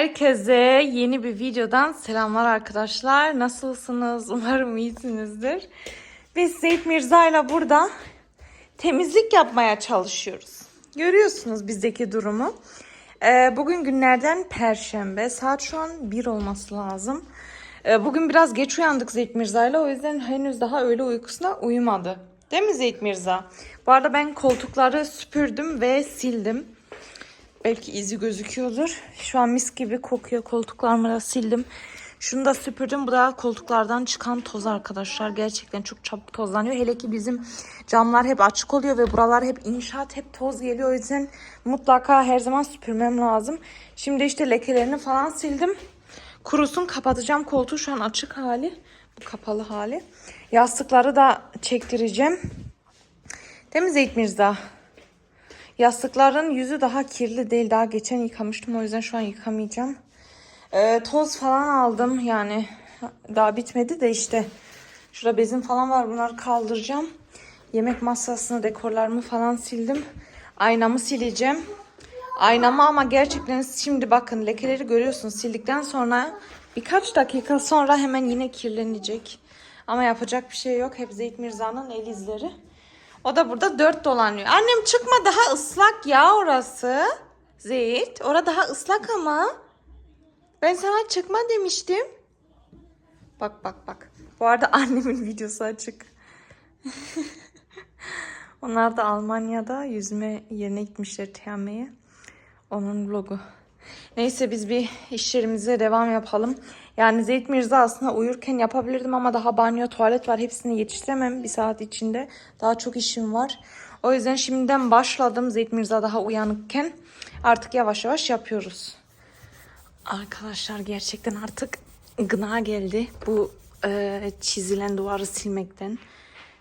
Herkese yeni bir videodan selamlar arkadaşlar. Nasılsınız? Umarım iyisinizdir. Biz Zeyt Mirza ile burada temizlik yapmaya çalışıyoruz. Görüyorsunuz bizdeki durumu. Ee, bugün günlerden perşembe. Saat şu an 1 olması lazım. Ee, bugün biraz geç uyandık Zeyt Mirza ile. O yüzden henüz daha öğle uykusuna uyumadı. Değil mi Zeyt Mirza? Bu arada ben koltukları süpürdüm ve sildim. Belki izi gözüküyordur. Şu an mis gibi kokuyor. Koltuklarımı da sildim. Şunu da süpürdüm. Bu da koltuklardan çıkan toz arkadaşlar. Gerçekten çok çabuk tozlanıyor. Hele ki bizim camlar hep açık oluyor ve buralar hep inşaat, hep toz geliyor. O yüzden mutlaka her zaman süpürmem lazım. Şimdi işte lekelerini falan sildim. Kurusun kapatacağım koltuğu şu an açık hali. Bu kapalı hali. Yastıkları da çektireceğim. Zeyt Mirza? Yastıkların yüzü daha kirli değil. Daha geçen yıkamıştım. O yüzden şu an yıkamayacağım. Ee, toz falan aldım. Yani daha bitmedi de işte. Şurada bezim falan var. Bunları kaldıracağım. Yemek masasını, dekorlarımı falan sildim. Aynamı sileceğim. Aynamı ama gerçekten şimdi bakın lekeleri görüyorsunuz. Sildikten sonra birkaç dakika sonra hemen yine kirlenecek. Ama yapacak bir şey yok. Hep Zeyt Mirza'nın el izleri. O da burada dört dolanıyor. Annem çıkma daha ıslak ya orası. Zeyt. Orada daha ıslak ama. Ben sana çıkma demiştim. Bak bak bak. Bu arada annemin videosu açık. Onlar da Almanya'da yüzme yerine gitmişler TM'ye. Onun vlogu. Neyse biz bir işlerimize devam yapalım. Yani Zeyt Mirza aslında uyurken yapabilirdim ama daha banyo, tuvalet var. Hepsini yetiştiremem bir saat içinde. Daha çok işim var. O yüzden şimdiden başladım Zeyt Mirza daha uyanıkken. Artık yavaş yavaş yapıyoruz. Arkadaşlar gerçekten artık gına geldi. Bu e, çizilen duvarı silmekten.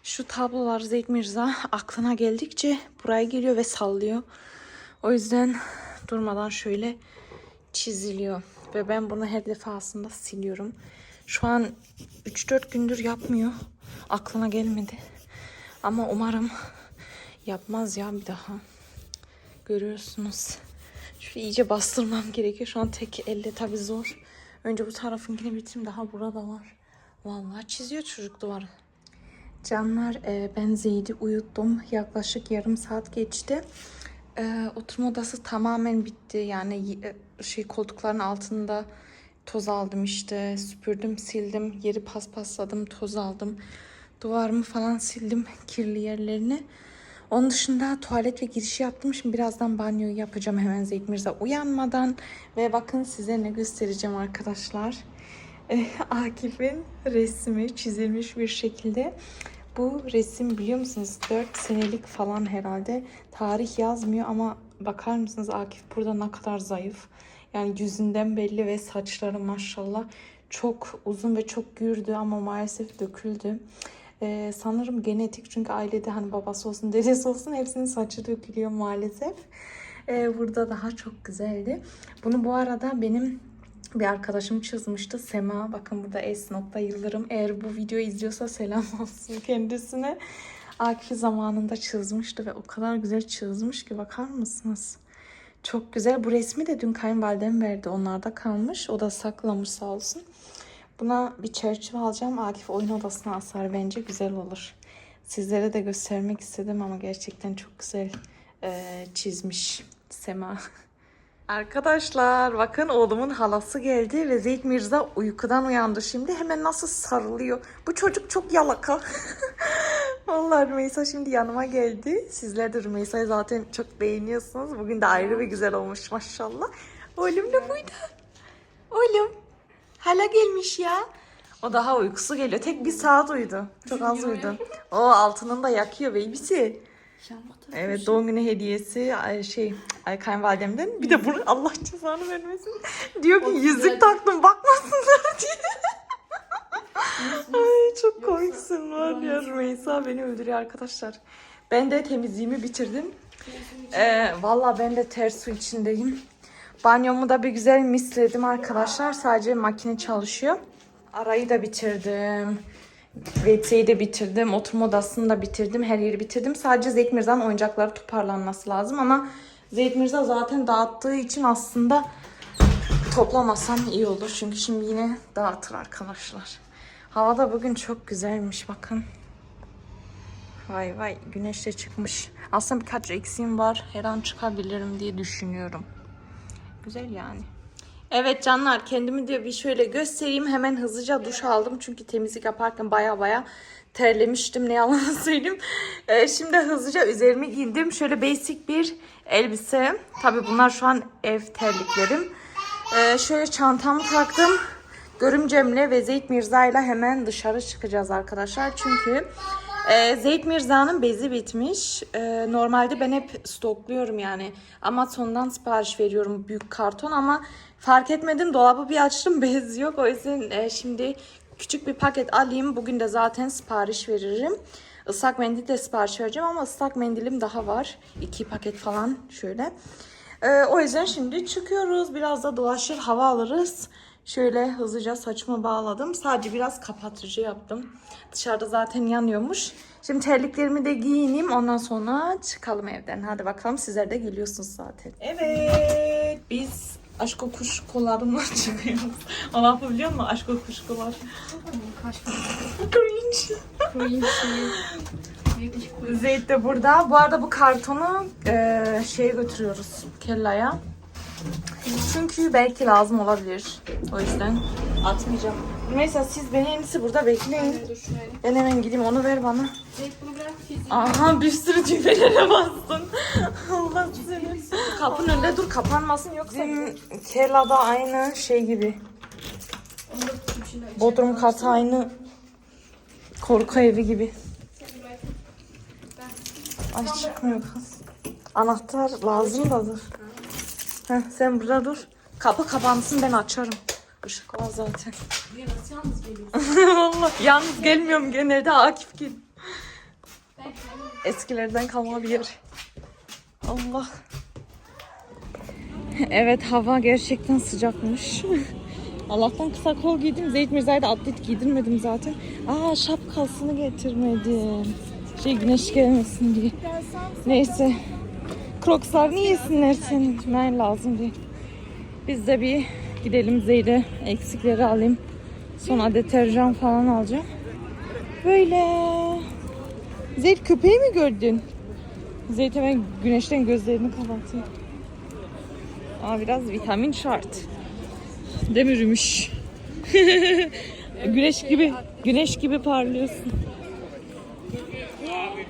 Şu tablolar Zeyt Mirza aklına geldikçe buraya geliyor ve sallıyor. O yüzden durmadan şöyle çiziliyor. Ve ben bunu her defasında siliyorum. Şu an 3-4 gündür yapmıyor. Aklına gelmedi. Ama umarım yapmaz ya bir daha. Görüyorsunuz. Şöyle iyice bastırmam gerekiyor. Şu an tek elle tabii zor. Önce bu tarafınkini bitireyim. Daha burada var. Vallahi çiziyor çocuk duvarı. Canlar e, ben Zeyd'i uyuttum. Yaklaşık yarım saat geçti. E, oturma odası tamamen bitti. Yani e, şey koltukların altında toz aldım işte. Süpürdüm, sildim. Yeri paspasladım, toz aldım. Duvarımı falan sildim kirli yerlerini. Onun dışında tuvalet ve girişi yaptım. Şimdi birazdan banyoyu yapacağım hemen Zeyd Mirza uyanmadan. Ve bakın size ne göstereceğim arkadaşlar. Eh, Akif'in resmi çizilmiş bir şekilde. Bu resim biliyor musunuz 4 senelik falan herhalde. Tarih yazmıyor ama bakar mısınız Akif burada ne kadar zayıf. Yani yüzünden belli ve saçları maşallah çok uzun ve çok gürdü ama maalesef döküldü. Ee, sanırım genetik çünkü ailede hani babası olsun dedesi olsun hepsinin saçı dökülüyor maalesef. Ee, burada daha çok güzeldi. Bunu bu arada benim bir arkadaşım çizmişti. Sema. Bakın burada S nokta Yıldırım. Eğer bu videoyu izliyorsa selam olsun kendisine. Akif zamanında çizmişti ve o kadar güzel çizmiş ki bakar mısınız? Çok güzel. Bu resmi de dün kayınvalidem verdi. Onlarda kalmış. O da saklamış sağ olsun. Buna bir çerçeve alacağım. Akif oyun odasına asar. Bence güzel olur. Sizlere de göstermek istedim ama gerçekten çok güzel eee, çizmiş Sema. Arkadaşlar bakın oğlumun halası geldi ve Zeyd Mirza uykudan uyandı şimdi. Hemen nasıl sarılıyor. Bu çocuk çok yalaka. Vallahi Rümeysa şimdi yanıma geldi. Sizler de Rümeysa'yı zaten çok beğeniyorsunuz. Bugün de ayrı ve güzel olmuş maşallah. Oğlum da buydu. Oğlum. Hala gelmiş ya. O daha uykusu geliyor. Tek bir saat uyudu. Çok az uyudu. O altının da yakıyor babysi. Evet doğum günü hediyesi ay, şey ay kayınvalidemden. Bir de bunu Allah cezanı vermesin. Diyor ki yüzük taktım bakmasınlar diye. Ay çok komiksin var ya Rümeysa beni öldürüyor arkadaşlar. Ben de temizliğimi bitirdim. Ee, Valla ben de ter su içindeyim. Banyomu da bir güzel misledim arkadaşlar. Sadece makine çalışıyor. Arayı da bitirdim. WC'yi de bitirdim. Oturma odasını da bitirdim. Her yeri bitirdim. Sadece Zeyt Mirza'nın oyuncakları toparlanması lazım ama Zeyt Mirza zaten dağıttığı için aslında toplamasam iyi olur. Çünkü şimdi yine dağıtır arkadaşlar. Hava da bugün çok güzelmiş bakın. Vay vay güneş de çıkmış. Aslında birkaç eksiğim var. Her an çıkabilirim diye düşünüyorum. Güzel yani. Evet canlar kendimi de bir şöyle göstereyim. Hemen hızlıca duş aldım. Çünkü temizlik yaparken baya baya terlemiştim. Ne yalan söyleyeyim. Ee, şimdi hızlıca üzerime giydim. Şöyle basic bir elbise. Tabi bunlar şu an ev terliklerim. Ee, şöyle çantamı taktım. Görümcemle ve Zeyt Mirza ile hemen dışarı çıkacağız arkadaşlar. Çünkü e, Zeyt Mirza'nın bezi bitmiş. E, normalde ben hep stokluyorum yani. Amazon'dan sipariş veriyorum büyük karton ama fark etmedim dolabı bir açtım bez yok. O yüzden e, şimdi küçük bir paket alayım. Bugün de zaten sipariş veririm. Islak mendil de sipariş vereceğim ama ıslak mendilim daha var. İki paket falan şöyle. Ee, o yüzden şimdi çıkıyoruz. Biraz da dolaşır hava alırız. Şöyle hızlıca saçımı bağladım. Sadece biraz kapatıcı yaptım. Dışarıda zaten yanıyormuş. Şimdi terliklerimi de giyineyim. Ondan sonra çıkalım evden. Hadi bakalım sizler de geliyorsunuz zaten. Evet. Biz aşk kuşkularımla çıkıyoruz. Onu yapabiliyor musun? Aşk kuşkular. Cringe. Zeyt de burada. Bu arada bu kartonu eee şeye götürüyoruz. Kella'ya. Çünkü belki lazım olabilir. O yüzden atmayacağım. Mesela siz beni en iyisi burada bekleyin. Ben hemen gideyim onu ver bana. Aha bir sürü düğmelere bastın. Allah seni. Kapının önünde dur kapanmasın yoksa. Bizim Kella'da aynı şey gibi. Bodrum katı aynı korku evi gibi. Ay çıkmıyor kız. Anahtar lazım dadır. Heh, sen burada dur. Kapı kapansın ben açarım. Işık var zaten. Nasıl yalnız geliyorsun? Vallahi yalnız gelmiyorum genelde Akif gel. Eskilerden kalma bir yer. Allah. Evet hava gerçekten sıcakmış. Allah'tan kısa kol giydim. Zeyt Mirza'ya da atlet giydirmedim zaten. Aa şapkasını getirmedim. Şey güneş gelmesin diye. Neyse. Crocs'larını yesinler senin. Lazım diye. Biz de bir gidelim Zeyt'e eksikleri alayım. Sonra deterjan falan alacağım. Böyle. Zeyt köpeği mi gördün? Zeyt hemen güneşten gözlerini kapatıyor. Ama biraz vitamin şart. Demirmiş. güneş gibi, güneş gibi parlıyorsun.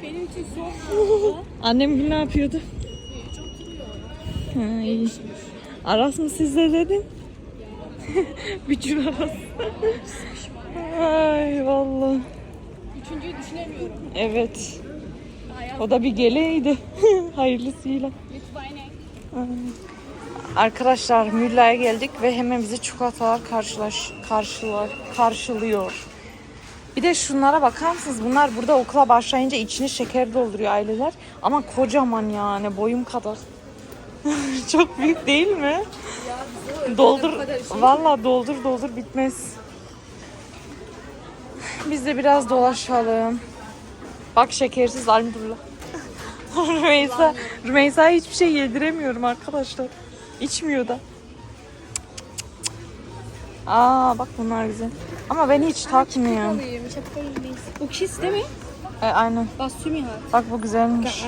Benim için soğuk. Annem gün ne yapıyordu? Aras mı sizde dedin? Bücür Aras. Ay vallahi. Üçüncüyü düşünemiyorum. Evet. O da bir geleydi. Hayırlısıyla. Lütfen Arkadaşlar Mülla'ya geldik ve hemen bizi çikolatalar karşılaş, karşılar, karşılıyor. Bir de şunlara bakar mısınız? Bunlar burada okula başlayınca içini şeker dolduruyor aileler. Ama kocaman yani boyum kadar. Çok büyük değil mi? Doldur. Valla doldur doldur bitmez. Biz de biraz dolaşalım. Bak şekersiz Almdullah. Rümeysa, Rümeysa'ya hiçbir şey yediremiyorum arkadaşlar. İçmiyor da. Aa bak bunlar güzel. Ama ben hiç takmıyorum. Bu kis değil mi? E, aynen. Bak bu güzelmiş.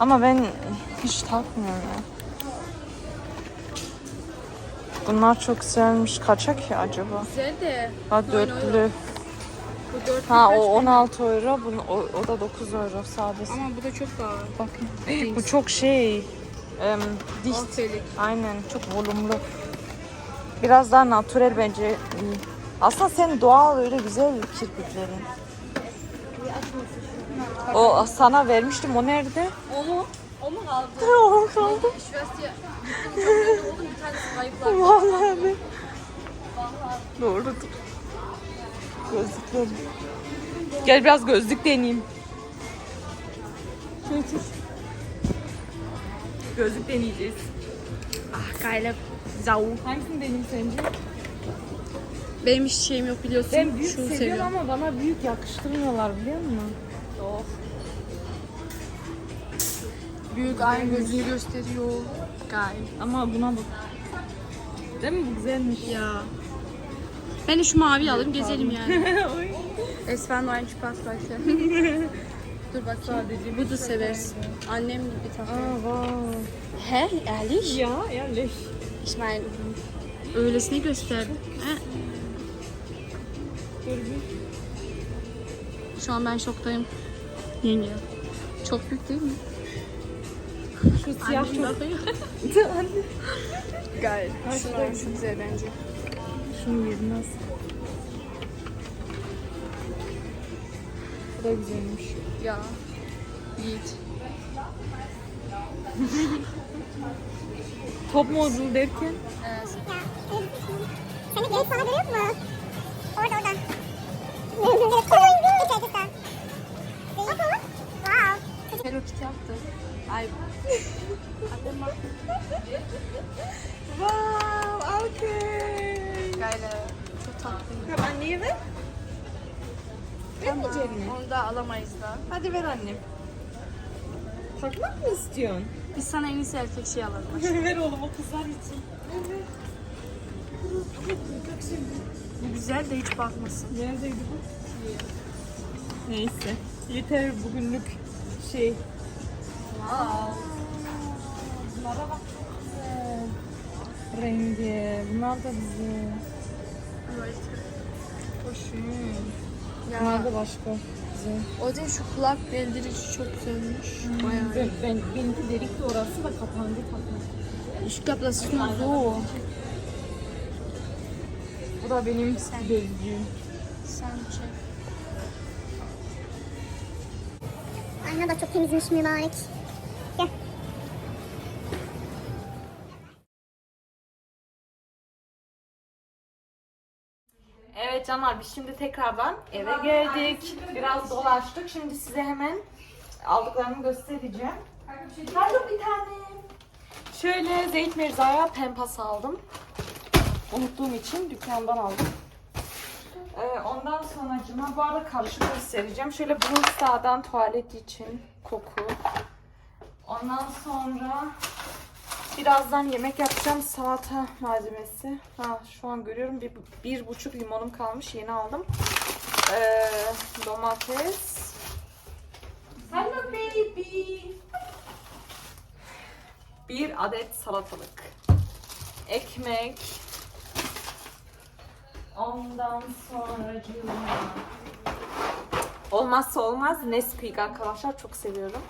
Ama ben hiç takmıyorum ya. Bunlar çok güzelmiş. Kaça ki acaba? Güzel de. Ha dörtlü. Bu Ha o para? 16 euro. Bunu, o, o da 9 euro sadece. Ama bu da çok pahalı. Bakın. Bu çok şey. em, diş. Aynen çok volumlu. Biraz daha natürel bence. Aslında sen doğal öyle güzel kirpiklerin. O sana vermiştim o nerede? Onu, onu o kaldı. Şurası oldum bir tanesi kayıplar. Vallahi mi? Doğrudur. Gözlüklerim. Gel biraz gözlük deneyeyim. Gözlük deneyeceğiz. Ah gayla. Zau. Hangisini deneyeyim sence? Benim hiç şeyim yok biliyorsun. Ben büyük Şunu seviyorum seviyorum. ama bana büyük yakıştırmıyorlar biliyor musun? Büyük aynı gözünü gösteriyor. Gay. Ama buna bak. Değil mi? Bu güzelmiş. Ya. Ben de şu mavi alayım gezelim yani. Esfen Orange Pass başla. Dur bak sadece. Bu da seversin. Annem bir tane. Aa, wow. He, ehrlich? Ya, ehrlich. Ich meine, öylesine gösterdim. He. Şu an ben şoktayım. Yenge. Çok büyük değil mi? Şu siyah çok... bakıyor. Geil. Şu da şu güzel bence. Şunu yediniz. Bu da güzelmiş. Ya. Yiğit. Top model derken? Evet. Seni gelip sana görüyor mu? Orada orada. Hello Kitty yaptı. Ay. Bak. Wow, okay. Geil. Çok tatlı. Tamam anneye ver. Vermeyecek mi? Onu da alamayız da. Hadi ver annem. Takmak mı istiyorsun? Biz sana en iyisi erkek şey alalım. ver oğlum o kızlar için. Bu güzel de hiç bakmasın. Neredeydi bu? Neyse. Yeter bugünlük şey. Wow. Bunlara bak çok. Rengi. Bunlar da güzel. Hoşum. Bunlar da başka. Güzel. O değil şu kulak beldirici çok güzelmiş. Bayağı Ben, ben, benimki delikti orası da kapandı kapandı. Das ist nur so. Bu da benim bezciğim. Sen çek. Ayna da çok temizmiş mübarek. Gel. Evet canlar biz şimdi tekrardan eve geldik. Biraz dolaştık. Şimdi size hemen aldıklarımı göstereceğim. Pardon bir tane. Şöyle Zeyt Mirza'ya pempas aldım. Unuttuğum için dükkandan aldım. Ee, ondan sonra bu arada karışık göstereceğim. Şöyle Blue Star'dan tuvalet için koku. Ondan sonra Birazdan yemek yapacağım. Salata malzemesi. Ha, şu an görüyorum bir, bir buçuk limonum kalmış. Yeni aldım. Ee, domates. Hello baby. Bir adet salatalık. Ekmek. Ondan sonra Olmazsa olmaz Nesquik arkadaşlar çok seviyorum.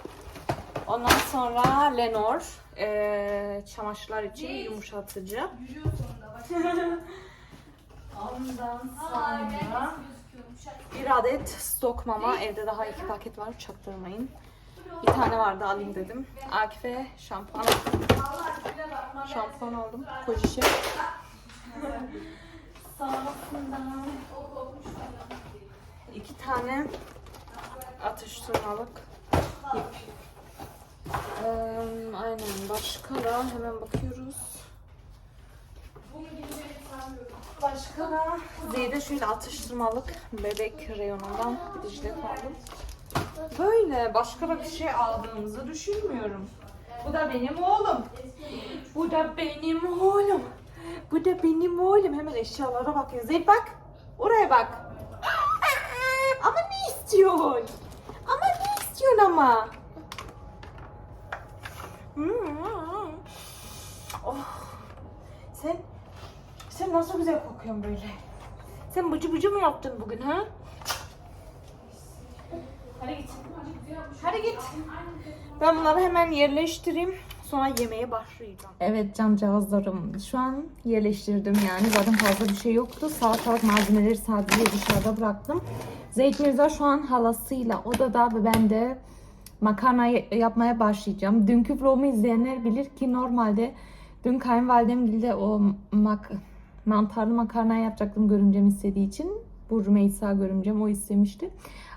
Ondan sonra Lenor eee çamaşırlar için yumuşatıcı. Ondan sonra bir adet stok mama. Evde daha iki paket var çaktırmayın. Bir tane vardı alayım dedim. Akif'e şampuan Şampuan aldım. Kojişe. Sonrasında iki tane atıştırmalık ip. Ee, aynen başka da hemen bakıyoruz. Başka da Zeyde şöyle atıştırmalık bebek reyonundan Dicle aldım. Böyle başka da bir şey aldığımızı düşünmüyorum. Bu da benim oğlum. Bu da benim oğlum. Bu da benim oğlum. Hemen eşyalara bakıyor. Zeyd bak. Oraya bak. Ama ne istiyorsun? Ama ne istiyorsun ama? Hmm. Oh. Sen sen nasıl güzel kokuyorsun böyle? Sen bıcı bıcı mı yaptın bugün ha? Hadi git. Hadi git. Ben bunları hemen yerleştireyim. Sonra yemeğe başlayacağım. Evet cancağızlarım. Şu an yerleştirdim yani. Zaten fazla bir şey yoktu. Salatalık malzemeleri sadece dışarıda bıraktım. Zeyt Mirza şu an halasıyla odada ve ben de makarna yapmaya başlayacağım. Dünkü vlogumu izleyenler bilir ki normalde dün kayınvalidem de o mak mantarlı makarna yapacaktım görümcem istediği için. Bu Rümeysa görümcem o istemişti.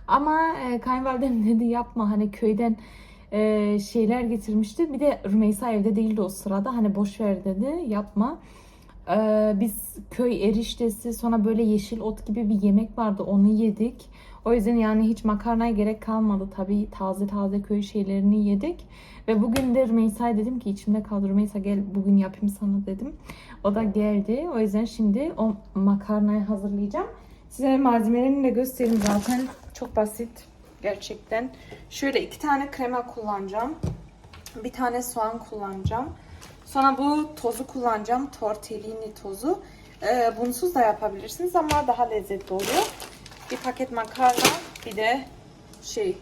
Ama e, kayınvalidem dedi yapma hani köyden e, şeyler getirmişti. Bir de Rümeysa evde değildi o sırada. Hani boş ver dedi yapma. Ee, biz köy eriştesi sonra böyle yeşil ot gibi bir yemek vardı onu yedik. O yüzden yani hiç makarnaya gerek kalmadı. Tabii taze taze köy şeylerini yedik. Ve bugün de Rümeysa'ya dedim ki içimde kaldı. Rümeysa gel bugün yapayım sana dedim. O da geldi. O yüzden şimdi o makarnayı hazırlayacağım. Size malzemelerini de göstereyim zaten. Çok basit gerçekten. Şöyle iki tane krema kullanacağım. Bir tane soğan kullanacağım. Sonra bu tozu kullanacağım. Tortellini tozu. Ee, bunsuz da yapabilirsiniz ama daha lezzetli oluyor. Bir paket makarna, bir de şey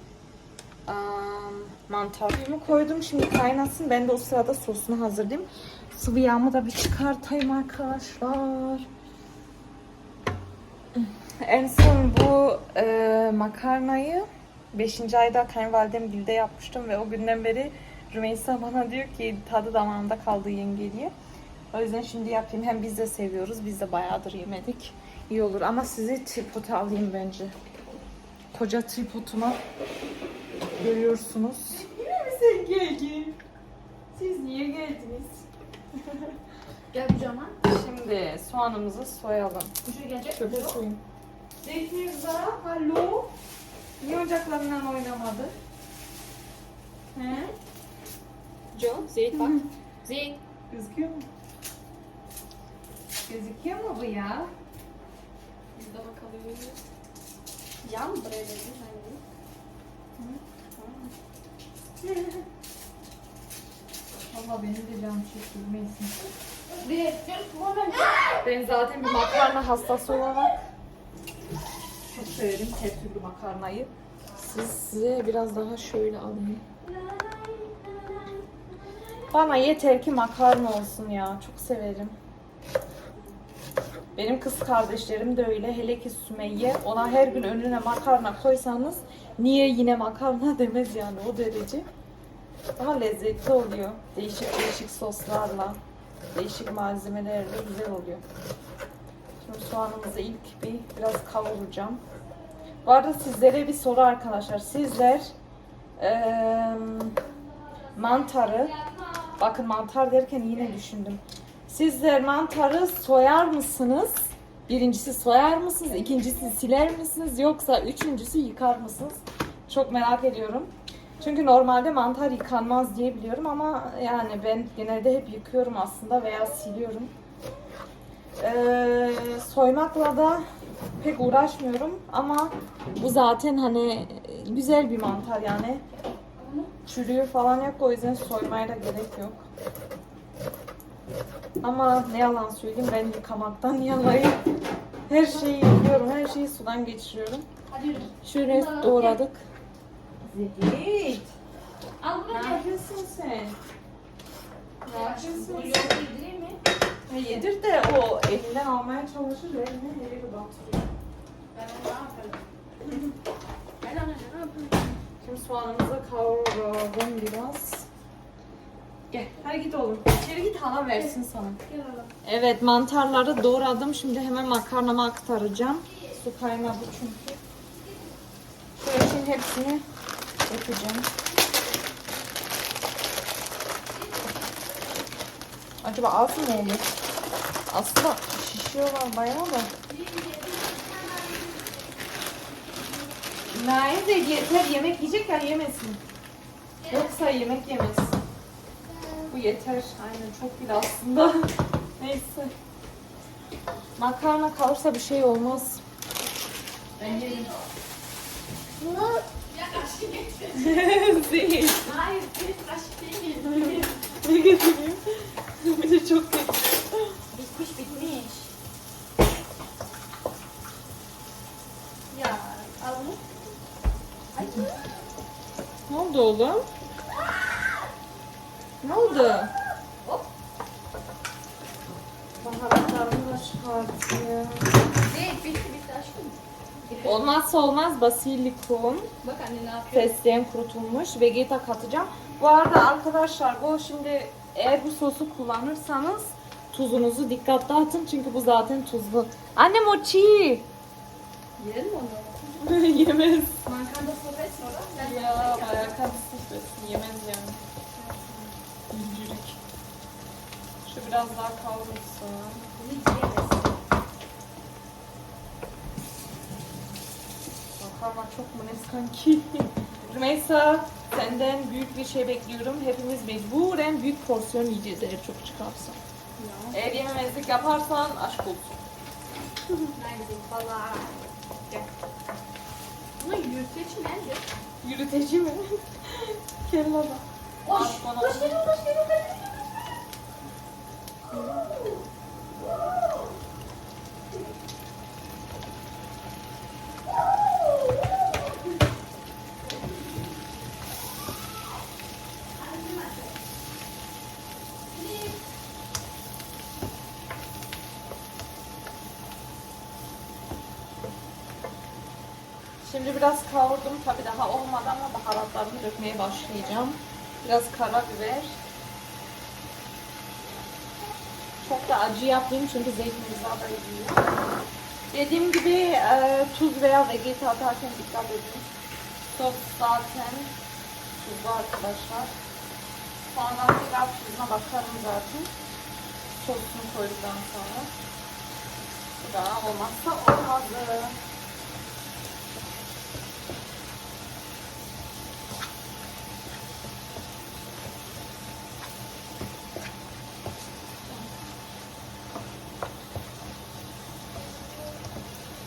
um, mantar. Suyumu koydum. Şimdi kaynasın. Ben de o sırada sosunu hazırlayayım. Sıvı yağımı da bir çıkartayım arkadaşlar. En son bu e, makarnayı 5. ayda kayınvalidem gilde yapmıştım ve o günden beri Rümeysa bana diyor ki tadı damağımda kaldı yenge diye. O yüzden şimdi yapayım. Hem biz de seviyoruz. Biz de bayağıdır yemedik. İyi olur ama sizi tripota alayım bence. Koca tripotuma görüyorsunuz. Yine mi sen geldin? Siz niye geldiniz? Gel bu cama. Şimdi soğanımızı soyalım. Şuraya gelecek. Şöyle koyayım. Zeynep'za, alo. Niye ocaklarından oynamadı? He? Jo, Zeyt bak. Zeyt. Gözüküyor mu? Gözüküyor mu bu ya? Biz de bakalım. Yan buraya dedi. Valla benim de canım çekilmesin. Zeyt. Ben zaten bir makarna hastası olarak severim her türlü makarnayı. Siz, size biraz daha şöyle alayım. Bana yeter ki makarna olsun ya. Çok severim. Benim kız kardeşlerim de öyle. Hele ki Sümeyye. Ona her gün önüne makarna koysanız niye yine makarna demez yani o derece. Ama lezzetli oluyor. Değişik değişik soslarla, değişik malzemelerle güzel oluyor. Şimdi soğanımızı ilk bir biraz kavuracağım. Bu arada sizlere bir soru arkadaşlar. Sizler eee, mantarı bakın mantar derken yine düşündüm. Sizler mantarı soyar mısınız? Birincisi soyar mısınız? İkincisi siler misiniz? Yoksa üçüncüsü yıkar mısınız? Çok merak ediyorum. Çünkü normalde mantar yıkanmaz diye biliyorum ama yani ben genelde hep yıkıyorum aslında veya siliyorum. Ee, soymakla da pek uğraşmıyorum ama bu zaten hani güzel bir mantar yani. Çürüyor falan yok o yüzden soymaya da gerek yok. Ama ne yalan söyleyeyim ben yıkamaktan yanayım. Her şeyi yıkıyorum, her şeyi sudan geçiriyorum. Şöyle doğradık. Zeyt. Al bunu Ne yapıyorsun sen? Ne yapıyorsun Ya yedir de o elinden almaya çalışır ve eline nereye batırıyor. Ben onu ne yaparım? Ben onu ne yaparım? Şimdi soğanımızı kavuralım biraz. Gel, hadi git oğlum. İçeri git hala versin sana. Gel oğlum. Evet, mantarları doğradım. Şimdi hemen makarnama aktaracağım. Su kaynadı çünkü. Şöyle şimdi hepsini dökeceğim. Acaba az mı olur? Aslında şişiyorlar bayağı da. Nail de yeter yemek yiyecek ya yemesin. Yoksa yemek yemez. Bu yeter. Aynen çok bile aslında. Neyse. Makarna kalırsa bir şey olmaz. Ben yerim. Ya kaşık getir. Değil. Hayır, bir kaşık değil. Ne getireyim? bir de çok kötü. Bitmiş bitmiş. Ya al bunu. Ay. Ne oldu oğlum? Ne oldu? Hop. Baharatlarını da çıkartayım. Değil, bitti bitti aşkım. Olmazsa olmaz basilikum. Bak anne ne yapıyor? Fesleğen kurutulmuş. Vegeta katacağım. Bu arada arkadaşlar bu şimdi eğer bu sosu kullanırsanız tuzunuzu dikkatli atın. Çünkü bu zaten tuzlu. Annem o çiğ. Yiyelim onu? Yemez. Mankanda sohbet sonra. Ya bayağı kadısız besin. Yemez yani. İncirlik. Şu biraz daha kavrulsun. Makarna çok mu ne sanki? Rümeysa senden büyük bir şey bekliyorum. Hepimiz mecburen büyük porsiyon yiyeceğiz eğer çok çıkarsa. Eğer yememezlik yaparsan aşk olsun. Ama yürüteç nedir? Yürüteci mi? Kella da. Koş, Bana- koş dedim, koş dedim, koş dedim. Şimdi biraz kavurdum. Tabi daha olmadı ama baharatlarını dökmeye başlayacağım. Biraz karabiber. Çok da acı yapmayayım çünkü zeytinimiz da yiyor. Dediğim gibi e, tuz veya vegeta atarken dikkat edin. Sos zaten tuzlu arkadaşlar. Sonra biraz tuzuna bakarım zaten. Sosunu koyduktan sonra. Bu da olmazsa olmazı.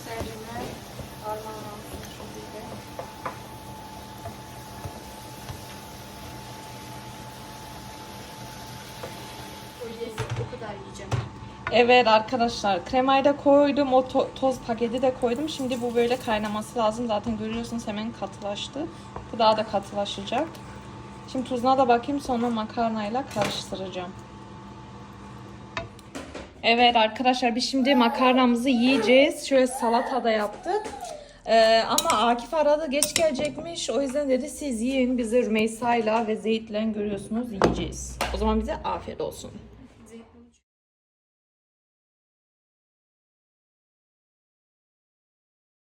Üzerine harmanlansın şekilde. Öyle o kadar yiyeceğim. Evet arkadaşlar kremayı da koydum. O to- toz paketi de koydum. Şimdi bu böyle kaynaması lazım. Zaten görüyorsunuz hemen katılaştı. Bu daha da katılaşacak. Şimdi tuzuna da bakayım sonra makarnayla karıştıracağım. Evet arkadaşlar biz şimdi makarnamızı yiyeceğiz. Şöyle salata da yaptık. Ee, ama Akif aradı geç gelecekmiş. O yüzden dedi siz yiyin. Biz de Rümeysa'yla ve Zeyt'le görüyorsunuz yiyeceğiz. O zaman bize afiyet olsun.